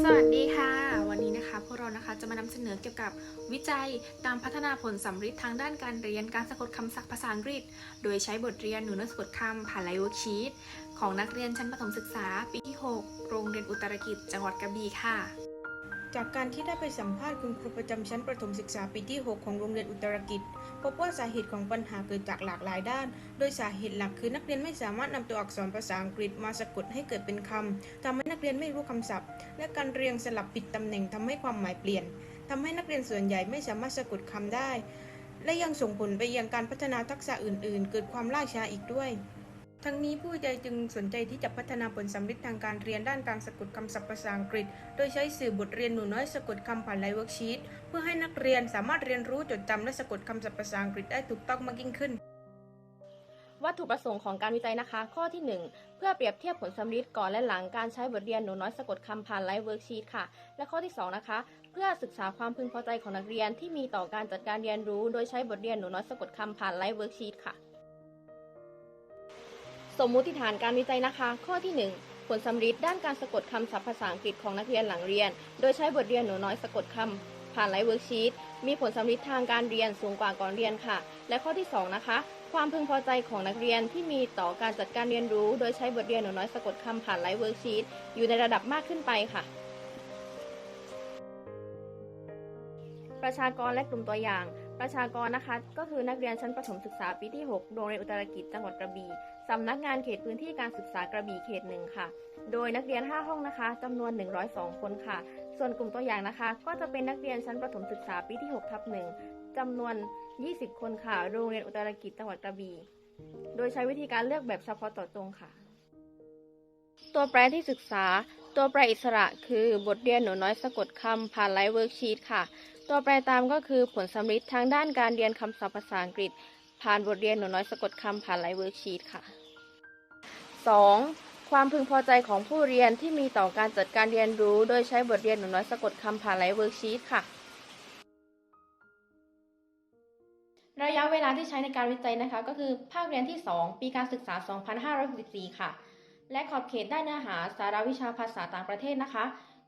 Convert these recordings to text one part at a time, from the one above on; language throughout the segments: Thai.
สวัสดีค่ะ วันนี้นะคะพวกเรานะคะจะมานำเสนอเกี่ยวกับวิจัยตามพัฒนาผลสำฤทธิ์ทางด้านการเรียนการสะกดคำศัพท์ภาษาอังกฤษ โดยใช้บทเรียนหนูน้อยสะกดคำผ่านไลฟ์เวิร์กชีตของนักเรียนชั้นประถมศึกษาปีที่ 6 โรงเรียนอุตรกิจจังหวัดกระบี่ค่ะ จากการที่ได้ไปสัมภาษณ์คุณครูประจำชั้นประถมศึกษาปีที่ 6 ของโรงเรียนอุตรกิจ พบว่าสาเหตุของปัญหาเกิดจากหลากหลายด้าน โดยสาเหตุหลักคือนักเรียนไม่สามารถนำตัวอักษรภาษาอังกฤษมาสะกดให้เกิดเป็นคำทำให้นักเรียนไม่รู้คำศัพท์ และการเรียงสลับผิดตำแหน่งทำให้ความหมายเปลี่ยนทำให้นักเรียนส่วนใหญ่ไม่สามารถสะกดคำได้ และยังส่งผลไปยังการพัฒนาทักษะอื่น ๆ เกิดความล่าช้าอีกด้วย ทั้งนี้ผู้วิจัยจึงสนใจที่จะพัฒนาผลสำเร็จทางการเรียนด้านการสะกดคำศัพท์ภาษาอังกฤษ โดยใช้สื่อบทเรียนหนูน้อยสะกดคำผ่านไลฟ์เวิร์กชีตเพื่อให้นักเรียนสามารถเรียนรู้จดจำและสะกดคำศัพท์ภาษาอังกฤษได้ถูกต้องมากยิ่งขึ้น วัตถุประสงค์ของการวิจัยนะคะ ข้อที่ 1 เพื่อเปรียบเทียบผลสำลิดก่อนและหลังการใช้บทเรียนหนูน้อยสะกดคำผ่านไลฟ์เวิร์กชีตค่ะ และข้อที่ 2 นะคะ เพื่อศึกษาความพึงพอใจของนักเรียนที่มีต่อการจัดการเรียนรู้ โดยใช้บทเรียนหนูน้อยสะกดคำผ่านไลฟ์เวิร์กชีตค่ะ สมมุติฐานการวิจัยนะคะ ข้อที่ 1 ผลสำลิดด้านการสะกดคำศัพท์ภาษาอังกฤษของนักเรียนหลังเรียน โดยใช้บทเรียนหนูน้อยสะกดคำผ่านไลฟ์เวิร์กชีตมีผลสำลิดทางการเรียนสูงกว่าก่อนเรียนค่ะ และข้อที่ 2 นะคะ ความพึงพอใจของนักเรียนที่มีต่อการจัดการเรียนรู้ โดยใช้บทเรียนหนูน้อยสะกดคำผ่านไลฟ์เวิร์กชีตอยู่ในระดับมากขึ้นไปค่ะ ประชากรและกลุ่มตัวอย่างประชากรนะคะ ก็คือนักเรียนชั้นประถมศึกษาปีที่ 6 โรงเรียนอุตรกิจจังหวัดกระบี่ สำนักงานเขตพื้นที่การศึกษากระบี่เขตหนึ่งค่ะ โดยนักเรียน 5 ห้องนะคะจำนวน 102 คนค่ะ ส่วนกลุ่มตัวอย่างนะคะ ก็จะเป็นนักเรียนชั้นประถมศึกษาปีที่6ทับหนึ่งจำนวน 20 คนค่ะ โรงเรียนอุตรกิจจังหวัดกระบี่ โดยใช้วิธีการเลือกแบบเฉพาะเจาะจงค่ะ ตัวแปรที่ศึกษา ตัวแปรอิสระคือบทเรียนหนูน้อยสะกดคำผ่านไลฟ์เวิร์กชีตค่ะ ตัวแปรตามก็คือผลสำลิดทางด้านการเรียนคำศัพท์ภาษาอังกฤษผ่านบทเรียนหนูน้อยสะกดคำผ่านไลฟ์เวิร์กชีตค่ะ 2. ความพึงพอใจของผู้เรียนที่มีต่อการจัดการเรียนรู้ โดยใช้บทเรียนหนูน้อยสะกดคำผ่านไลฟ์เวิร์กชีตค่ะ ระยะเวลาที่ใช้ในการวิจัยนะคะ ก็คือภาคเรียนที่ 2 ปีการศึกษา 2564 ค่ะ และขอบเขตได้านเนื้อหาสาระวิชาภาษาต่างประเทศนะคะ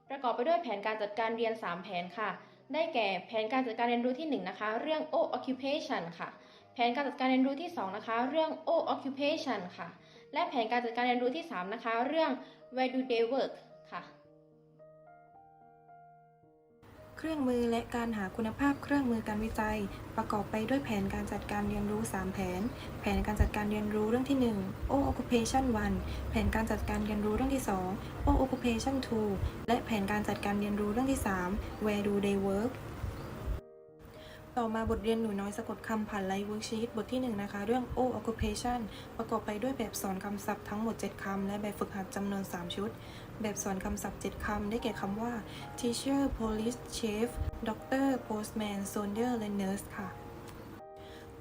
ประกอบไปด้วยแผนการจัดการเรียน 3 แผนค่ะ ได้แก่แผนการจัดการเรียนรู้ที่ 1 นะคะ เรื่อง O occupation ค่ะ แผนการจัดการเรียนรู้ที่ 2 นะคะ เรื่อง O occupation ค่ะ และแผนการจัดการเรียนรู้ที่ 3 นะคะ เรื่อง Where do they work ค่ะ เครื่องมือและการหาคุณภาพเครื่องมือการวิจัย ประกอบไปด้วยแผนการจัดการเรียนรู้ 3 แผน แผนการจัดการเรียนรู้เรื่องที่ 1 O Occupation 1 แผนการจัดการเรียนรู้เรื่องที่ 2 O Occupation 2 และแผนการจัดการเรียนรู้เรื่องที่ 3 Where do they work ต่อมาบทเรียนหนูน้อยสะกดคำผ่านไลฟ์เวิร์กชีตบทที่ 1 นะคะ เรื่อง O occupation ประกอบไปด้วยแบบสอนคำศัพท์ทั้งหมด 7 คำ และแบบฝึกหัดจำนวน 3 ชุด แบบสอนคำศัพท์ 7 คำ ได้แก่คำว่า teacher police chef doctor postman soldier และ nurse ค่ะ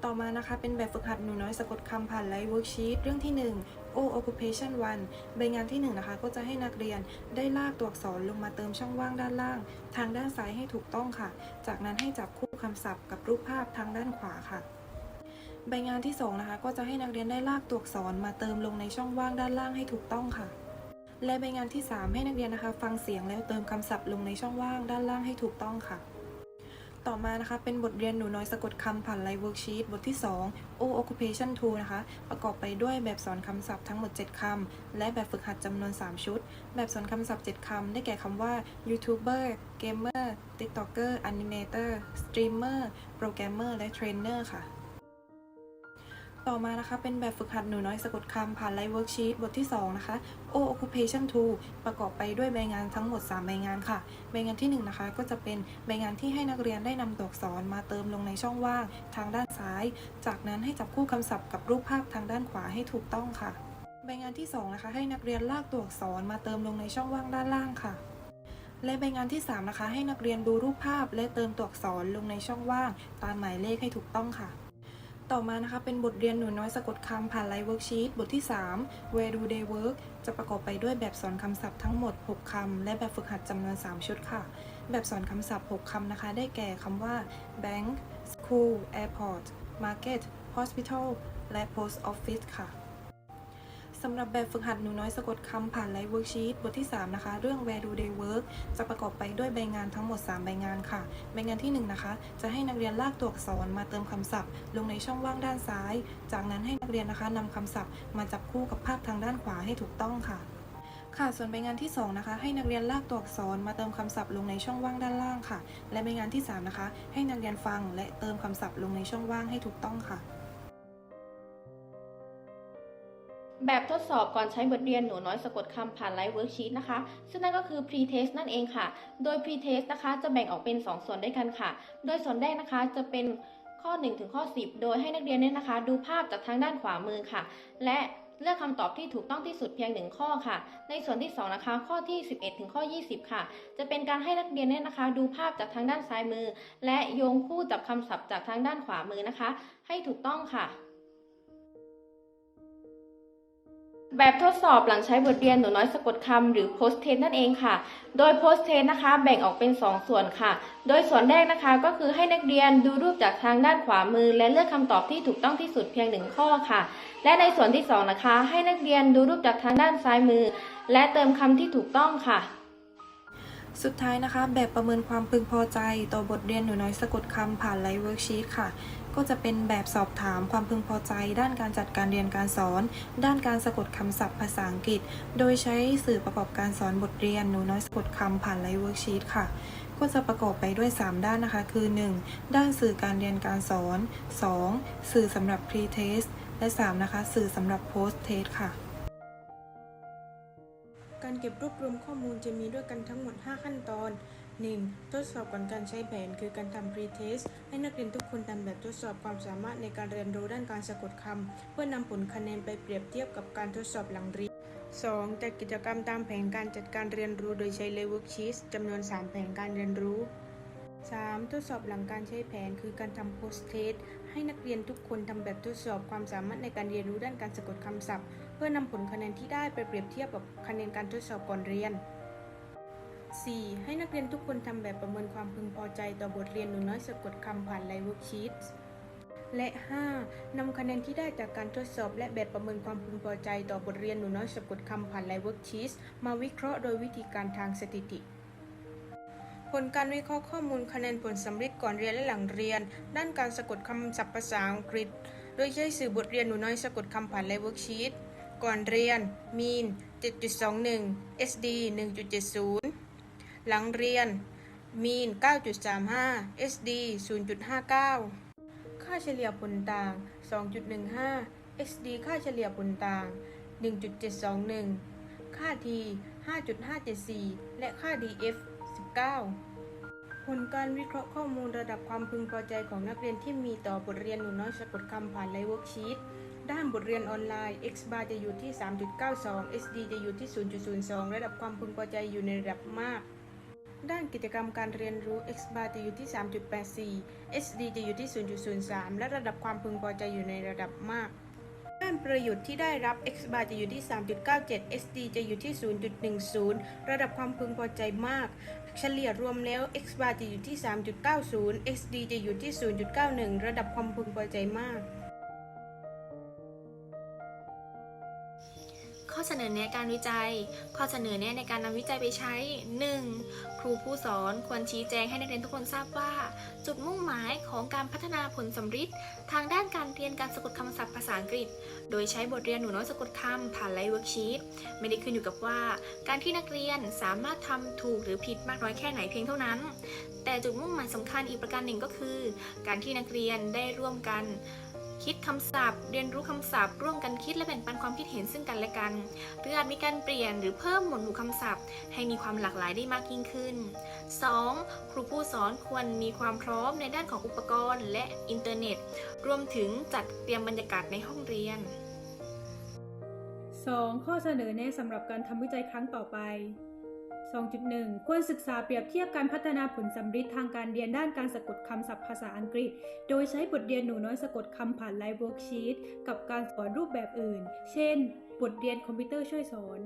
ต่อมานะคะเป็นแบบฝึกหัดหนูน้อยสะกดคำผ่านไลฟ์เวิร์กชีตเรื่องที่ 1 O occupation 1 ใบงานที่1นะคะก็จะให้นักเรียนได้ลากตัวอักษรลงมาเติมช่องว่างด้านล่าง ทางด้านซ้ายให้ถูกต้องค่ะ จากนั้นให้จับคู่ คำศัพท์กับรูปภาพทางด้านขวาค่ะ ใบงานที่ 2 นะคะ ก็จะให้นักเรียนได้ลากตัวอักษรมาเติมลงในช่องว่างด้านล่างให้ถูกต้องค่ะ และใบงานที่ 3 ให้นักเรียนนะคะ ฟังเสียงแล้วเติมคำศัพท์ลงในช่องว่างด้านล่างให้ถูกต้องค่ะ ต่อมานะคะเป็นบทเรียนหนูน้อยสะกดคำผ่านไลฟ์เวิร์กชีตบทที่ 2 O occupation 2นะคะ ประกอบไปด้วยแบบสอนคำศัพท์ทั้งหมด 7 คำ และแบบฝึกหัดจำนวน 3 ชุด แบบสอนคำศัพท์ 7 คำ ได้แก่คำว่า YouTuber Gamer TikToker Animator Streamer Programmer และ Trainer ค่ะ ต่อมานะคะเป็นแบบฝึกหัดหนูน้อยสะกดคำผ่านไลฟ์เวิร์กชีตบทที่ 2 นะคะ O occupation 2 ประกอบไปด้วยใบงานทั้งหมด 3 ใบงานค่ะ ใบงานที่ 1 นะคะ ก็จะเป็นใบงานที่ให้นักเรียนได้นำตัวอักษรมาเติมลงในช่องว่างทางด้านซ้าย จากนั้นให้จับคู่คำศัพท์กับรูปภาพทางด้านขวาให้ถูกต้องค่ะ ใบงานที่ 2 นะคะ ให้นักเรียนลากตัวอักษรมาเติมลงในช่องว่างด้านล่างค่ะและใบงานที่ 3 นะคะ ให้นักเรียนดูรูปภาพและเติมตัวอักษรลงในช่องว่าง ตามหมายเลขให้ถูกต้องค่ะ ต่อมานะคะเป็นบทเรียนหนูน้อยสะกดคำผ่านไลฟ์เวิร์กชีตบทที่ 3 Where do they work จะประกอบไปด้วยแบบสอนคำศัพท์ทั้งหมด 6คำและแบบฝึกหัดจำนวน 3 ชุดค่ะ แบบสอนคำศัพท์ 6คำนะคะ ได้แก่คำว่า bank school airport market hospital และ post office ค่ะ สำหรับแบบฝึกหัดหนูน้อยสะกดคำผ่านไลฟ์เวิร์กชีตบทที่ 3 นะคะ เรื่อง where do they work จะประกอบไปด้วยใบงานทั้งหมด 3 ใบงานค่ะ ใบงานที่ 1 นะคะ จะให้นักเรียนลากตัวอักษรมาเติมคำศัพท์ ลงในช่องว่างด้านซ้าย จากนั้นให้นักเรียนนะคะนำคำศัพท์มาจับคู่กับภาพทางด้านขวาให้ถูกต้องค่ะค่ะ ส่วนใบงานที่ 2 นะคะ ให้นักเรียนลากตัวอักษรมาเติมคำศัพท์ลงในช่องว่างด้านล่างค่ะ และใบงานที่ 3 นะคะ ให้นักเรียนฟังและเติมคำศัพท์ลงในช่องว่างให้ถูกต้องค่ะ แบบทดสอบก่อนใช้บทเรียนหนูน้อยสะกดคำผ่านไลฟ์เวิร์กชีตนะคะ ซึ่งนั่นก็คือ pre-test นั่นเองค่ะ โดย pre-test นะคะ จะแบ่งออกเป็น 2 ส่วนด้วยกันค่ะ โดยส่วนแรกนะคะจะเป็นข้อ 1 ถึงข้อ 10 โดยให้นักเรียนเนี่ยนะคะ ดูภาพจากทางด้านขวามือค่ะ และเลือกคำตอบที่ถูกต้องที่สุดเพียงหนึ่งข้อค่ะ ในส่วนที่ 2 นะคะ ข้อที่ 11 ถึงข้อ 20 ค่ะ จะเป็นการให้นักเรียนเนี่ยนะคะ ดูภาพจากทางด้านซ้ายมือ และโยงคู่จับคำศัพท์จากทางด้านขวามือนะคะ ให้ถูกต้องค่ะ แบบทดสอบหลังใช้บทเรียนหนูน้อยสะกดคำหรือ post test นั่นเองค่ะ โดย post test นะคะ แบ่งออกเป็น 2 ส่วนค่ะ โดยส่วนแรกนะคะก็คือให้นักเรียนดูรูปจากทางด้านขวามือ และเลือกคำตอบที่ถูกต้องที่สุดเพียงหนึ่งข้อค่ะ และในส่วนที่2นะคะให้นักเรียนดูรูปจากทางด้านซ้ายมือ และเติมคำที่ถูกต้องค่ะ สุดท้ายนะคะ แบบประเมินความพึงพอใจต่อบทเรียนหนูน้อยสะกดคำผ่านไลฟ์เวิร์กชีตค่ะ ก็จะเป็นแบบสอบถามความพึงพอใจ ด้านการจัดการเรียนการสอน ด้านการสะกดคำศัพท์ภาษาอังกฤษ โดยใช้สื่อประกอบการสอนบทเรียนหนูน้อยสะกดคำผ่านไลฟ์เวิร์กชีตค่ะก็จะประกอบไปด้วย 3 ด้านนะคะ คือ 1. ด้านสื่อการเรียนการสอน 2. สื่อสำหรับ pre-test และ 3 นะคะ สื่อสำหรับ post-test ค่ะ การเก็บรวบรวมข้อมูลจะมีด้วยกันทั้งหมด 5 ขั้นตอน 1. ทดสอบก่อนการใช้แผนคือการทำ pre-test ให้นักเรียนทุกคนทำแบบทดสอบความสามารถในการเรียนรู้ด้านการสะกดคำเพื่อนำผลคะแนนไปเปรียบเทียบกับการทดสอบหลังเรียน 2. จัดกิจกรรมตามแผนการจัดการเรียนรู้โดยใช้ level sheet จำนวน 3 แผนการเรียนรู้ 3. ทดสอบหลังการใช้แผนคือการทำ post test ให้นักเรียนทุกคนทำแบบทดสอบความสามารถในการเรียนรู้ด้านการสะกดคำศัพท์ เพื่อนำผลคะแนนที่ได้ไปเปรียบเทียบกับคะแนนการทดสอบก่อนเรียน 4. ให้นักเรียนทุกคนทำแบบประเมินความพึงพอใจต่อบทเรียนหนูน้อยสะกดคำผ่านไลฟ์เวิร์กชีตและ 5. นำคะแนนที่ได้จากการทดสอบ และแบบประเมินความพึงพอใจต่อบทเรียนหนูน้อยสะกดคำผ่านไลฟ์เวิร์กชีตมาวิเคราะห์โดยวิธีการทางสถิติ ผลการวิเคราะห์ข้อมูลคะแนนผลสำลิดก่อนเรียนและหลังเรียน ด้านการสะกดคำศัพท์ภาษาอังกฤษ โดยใช้สื่อบทเรียนหนูน้อยสะกดคำผ่านไลฟ์เวิร์กชีตก่อนเรียนมีน7.21 SD 1.70 หลังเรียน มีน 9.35 SD 0.59 ค่าเฉลี่ยผลต่าง 2.15 SD ค่าเฉลี่ยผลต่าง 1.721 ค่า T 5.574 และค่า DF 19 ผลการวิเคราะห์ข้อมูลระดับความพึงพอใจของนักเรียนที่มีต่อบทเรียนหนูน้อยสะกดคำผ่านไลฟ์เวิร์กชีตด้านบทเรียนออนไลน์ X bar จะอยู่ที่ 3.92 SD จะอยู่ที่ 0.02 ระดับความพึงพอใจอยู่ในระดับมาก ด้านกิจกรรมการเรียนรู้ X bar จะอยู่ที่ 3.84 SD จะอยู่ที่ 0.03 และระดับความพึงพอใจอยู่ในระดับมาก ด้านประโยชน์ที่ได้รับ X bar จะอยู่ที่ 3.97 SD จะอยู่ที่ 0.10 ระดับความพึงพอใจมาก เฉลี่ยรวมแล้ว X bar จะอยู่ที่ 3.90 SD จะอยู่ที่ 0.91 ระดับความพึงพอใจมาก ข้อเสนอแนะการวิจัย ข้อเสนอแนะในการนำวิจัยไปใช้ 1. ครูผู้สอนควรชี้แจงให้นักเรียนทุกคนทราบว่า จุดมุ่งหมายของการพัฒนาผลสำฤทธิ์ทางด้านการเรียนการสะกดคำศัพท์ภาษาอังกฤษ โดยใช้บทเรียนหนูน้อยสะกดคำผ่านไลฟ์เวิร์กชีตไม่ได้ขึ้นอยู่กับว่า การที่นักเรียนสามารถทำถูกหรือผิดมากน้อยแค่ไหนเพียงเท่านั้น แต่จุดมุ่งหมายสำคัญอีกประการหนึ่งก็คือ การที่นักเรียนได้ร่วมกัน คิดคำศัพท์ เรียนรู้คำศัพท์ ร่วมกันคิดและแบ่งปันความคิดเห็นซึ่งกันและกัน หรืออาจมีการเปลี่ยนหรือเพิ่มหมวดหมู่คำศัพท์ ให้มีความหลากหลายได้มากยิ่งขึ้น 2. ครูผู้สอนควรมีความพร้อมในด้านของอุปกรณ์และอินเทอร์เน็ต รวมถึงจัดเตรียมบรรยากาศในห้องเรียน 2. ข้อเสนอแนะสำหรับการทำวิจัยครั้งต่อไป 2.1 ควรศึกษาเปรียบเทียบการพัฒนาผลสัมฤทธิ์ทางการเรียนด้านการสะกดคำศัพท์ภาษาอังกฤษ โดยใช้บทเรียนหนูน้อยสะกดคำผ่านไลฟ์เวิร์กชีตกับการสอนรูปแบบอื่น เช่น บทเรียนคอมพิวเตอร์ช่วยสอน